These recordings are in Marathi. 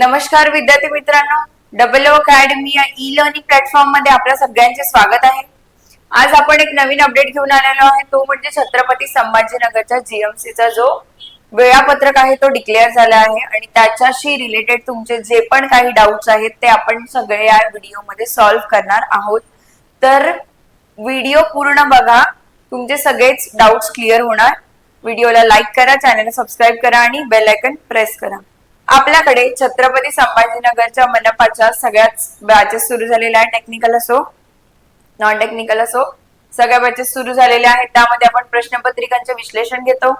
नमस्कार विद्यार्थी मित्रांनो. डबल ओ अकॅडमी या ई लर्निंग प्लॅटफॉर्ममध्ये आपल्या सगळ्यांचे स्वागत आहे. आज आपण एक नवीन अपडेट घेऊन आलेलो आहे. तो म्हणजे छत्रपती संभाजीनगरच्या जीएमसीचा जो वेळापत्रक आहे तो डिक्लेअर झाला आहे. आणि त्याच्याशी रिलेटेड तुमचे जे पण काही डाऊट्स आहेत ते आपण सगळे या व्हिडिओमध्ये सॉल्व्ह करणार आहोत. तर व्हिडिओ पूर्ण बघा. तुमचे सगळेच डाऊट्स क्लिअर होणार. व्हिडिओला लाईक करा चॅनलला सबस्क्राईब करा आणि बेल आयकन प्रेस करा. आपल्याकडे छत्रपती संभाजीनगरच्या मनपाच्या सगळ्याच बॅचेस सुरू झालेल्या आहेत. टेक्निकल असो नॉन टेक्निकल असो सगळ्या बॅचेस सुरू झालेल्या आहेत. त्यामध्ये आपण प्रश्नपत्रिकांचे विश्लेषण घेतो.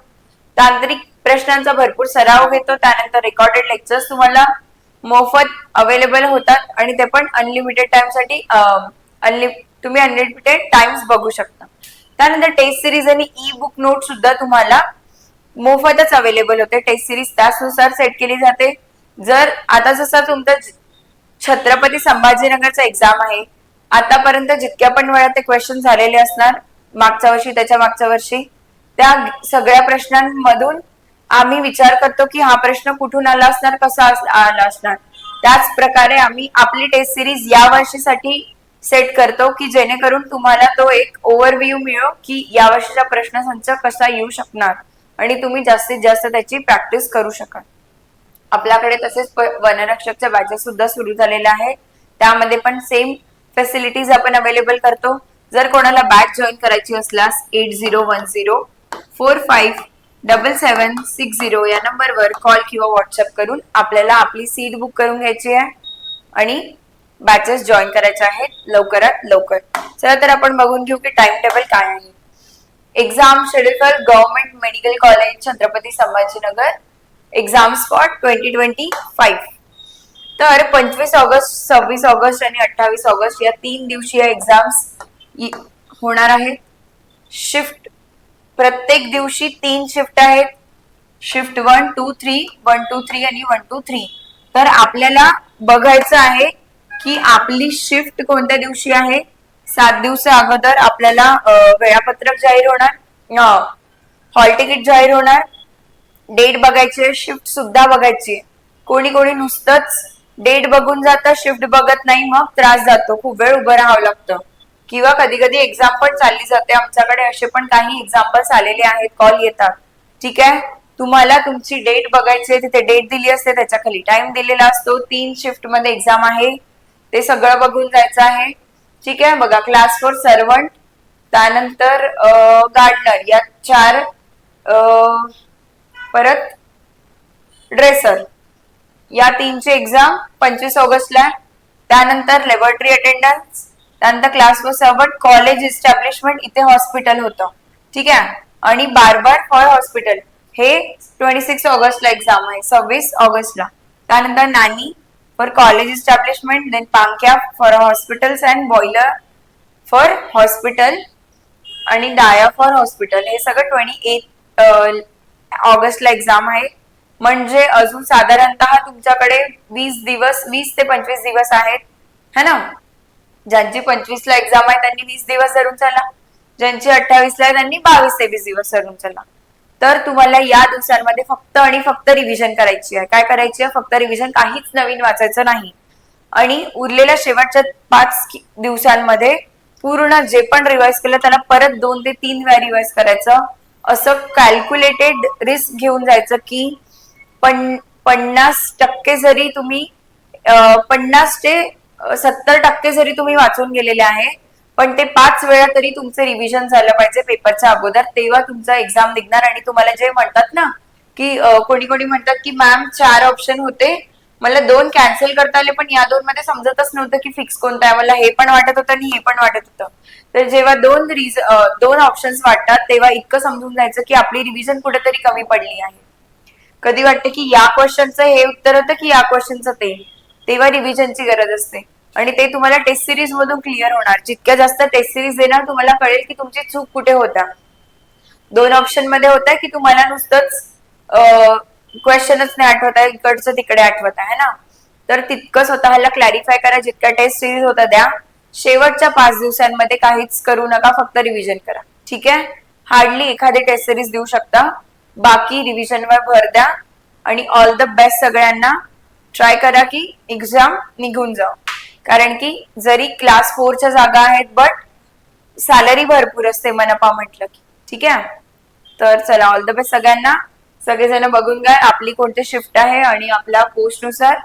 तांत्रिक प्रश्नांचा भरपूर सराव घेतो. त्यानंतर रेकॉर्डेड लेक्चर्स तुम्हाला मोफत अवेलेबल होतात. आणि ते पण अनलिमिटेड टाइमसाठी अनलि तुम्ही अनलिमिटेड टाइम्स बघू शकता. त्यानंतर टेस्ट सिरीज आणि ई बुक नोट सुद्धा तुम्हाला मोफतच अवेलेबल होते. टेस्ट सिरीज त्याचनुसार सेट केली जाते. जर आता जसं तुमचं छत्रपती संभाजीनगरचा एक्झाम आहे. आतापर्यंत जितक्या पण वेळा ते क्वेश्चन झालेले असणार मागच्या वर्षी त्याच्या मागच्या वर्षी त्या सगळ्या प्रश्नांमधून आम्ही विचार करतो की हा प्रश्न कुठून आला असणार कसा आला असणार. त्याच प्रकारे आम्ही आपली टेस्ट सिरीज या वर्षीसाठी सेट करतो की जेणेकरून तुम्हाला तो एक ओव्हरव्ह्यू मिळो की या वर्षीचा प्रश्नसंच कसा येऊ शकणार. आणि तुम्ही जास्तीत जास्त त्याची प्रॅक्टिस करू शकाल. आपल्याकडे तसेच वनरक्षकच्या बॅचेस सुद्धा सुरू झालेल्या आहेत. त्यामध्ये पण सेम फॅसिलिटीज आपण अवेलेबल करतो. जर कोणाला बॅच जॉईन करायची असल्यास eight zero one zero four five double seven six zero या नंबरवर कॉल किंवा व्हॉट्सअप करून आपल्याला आपली सीट बुक करून घ्यायची आहे. आणि बॅचेस जॉईन करायचे आहेत लवकरात लवकर. चला तर आपण बघून घेऊ की टाइम टेबल काय आहे. Exam schedule for government medical college Chhatrapati Sambhajinagar exam spot twenty twenty five तर पंचवीस ऑगस्ट सव्वीस ऑगस्ट आणि अठ्ठावीस ऑगस्ट या तीन दिवसीय एक्झाम्स होणार आहेत. शिफ्ट प्रत्येक दिवशी तीन शिफ्ट आहेत. Shift one two three one two three आणि वन टू थ्री तर आपल्याला बघायचं आहे की आपली शिफ्ट कोणत्या दिवशी आहे? सात दिवस अगोदर आपल्याला वेळापत्रक जाहीर होणार हॉल तिकीट जाहीर होणार डेट बघायची शिफ्ट सुद्धा बघायची कोणी कोणी नुसतंच डेट बघून जातं शिफ्ट बघत नाही मग त्रास जातो खूप वेळ उभं राहावं लागतं. किंवा कधी कधी एक्झाम पण चालली जाते आमच्याकडे असे पण काही एक्झाम्पल्स आलेले आहेत कॉल येतात. ठीक आहे? तुम्हाला तुमची डेट बघायची आहे तिथे डेट दिली असते त्याच्याखाली टाइम दिलेला असतो तीन शिफ्टमध्ये एक्झाम आहे ते सगळं बघून जायचं आहे. ठीक आहे? बघा क्लास फोर सर्वंट त्यानंतर गार्डनर या चार परत ड्रेसर या तीनची एक्झाम पंचवीस ऑगस्टला आहे. त्यानंतर लॅबोरेटरी अटेंडन्स त्यानंतर class four servant college establishment इथे हॉस्पिटल होतं. ठीक आहे? आणि बारबार फॉर हॉस्पिटल हे ट्वेंटी सिक्स ऑगस्टला एक्झाम आहे सव्वीस ऑगस्टला. त्यानंतर nanny for college establishment then पांक्या for hospitals and boiler for hospital आणि डाया फॉर हॉस्पिटल हे सगळं ट्वेंटी एट ऑगस्टला एक्झाम आहे. म्हणजे अजून साधारणतः तुमच्याकडे वीस दिवस वीस ते पंचवीस दिवस आहेत. है ना? ज्यांची पंचवीसला एक्झाम आहे त्यांनी वीस दिवस धरून चला. ज्यांची अठ्ठावीसला आहे त्यांनी बावीस ते वीस दिवस धरून चला. तर तुम्हाला या दिवसांमध्ये फक्त आणि फक्त रिव्हिजन करायची आहे. काय करायची आहे? फक्त रिव्हिजन काहीच नवीन वाचायचं नाही. आणि उरलेल्या शेवटच्या पाच दिवसांमध्ये पूर्ण जे पण रिवाइज केलं त्याला परत दोन ते तीन वेळा रिवाइज करायचं. असं कॅल्क्युलेटेड रिस्क घेऊन जायचं की पण पन्नास टक्के जरी तुम्ही पन्नास ते सत्तर टक्के जरी तुम्ही वाचून गेलेले आहे पण ते पाच वेळा तरी तुमचं रिव्हिजन झालं पाहिजे पेपरच्या अगोदर तेव्हा तुमचा एक्झाम निघणार. आणि तुम्हाला जे म्हणतात ना की कोणी कोणी म्हणतात की मॅम चार ऑप्शन होते. मला दोन कॅन्सल करता आले पण या दोन मध्ये समजतच नव्हतं की फिक्स कोणतं आहे. मला हे पण वाटत होतं आणि हे पण वाटत होतं. तर जेव्हा दोन रिज दोन ऑप्शन्स वाटतात तेव्हा इतकं समजून जायचं की आपली रिव्हिजन कुठेतरी कमी पडली आहे. कधी वाटतं की या क्वेश्चनचं हे उत्तर होतं की या क्वेश्चनचं ते? तेव्हा रिव्हिजनची गरज असते. आणि ते तुम्हाला टेस्ट सिरीज मधून क्लिअर होणार. जितक्या जास्त टेस्ट सिरीज देणार तुम्हाला कळेल की तुमची चूक कुठे होता. दोन ऑप्शनमध्ये होता की तुम्हाला नुसतंच क्वेश्चनच नाही आठवत आहे इकडचं तिकडे आठवत आहे ना? तर तितकं स्वतःला क्लॅरिफाय करा जितक्या टेस्ट सिरीज होत्या द्या. शेवटच्या पाच दिवसांमध्ये काहीच करू नका फक्त रिव्हिजन करा. ठीक आहे? हार्डली एखादी टेस्ट सिरीज देऊ शकता. बाकी रिव्हिजनवर भर द्या. आणि ऑल द बेस्ट सगळ्यांना. ट्राय करा की एक्झाम निघून जाऊ कारण की जरी क्लास फोरच्या जागा आहेत बट सॅलरी भरपूर असते मनपा म्हटलं की. ठीक आहे? तर चला ऑल द बेस्ट सगळ्यांना. सगळेजण बघून घ्या आपली कोणते शिफ्ट आहे आणि आपल्या पोस्टनुसार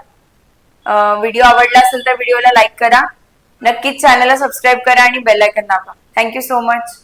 व्हिडिओ आवडला असेल तर व्हिडिओला लाईक करा. नक्कीच चॅनलला सबस्क्राईब करा आणि बेल आयकन दाबा. Thank you so much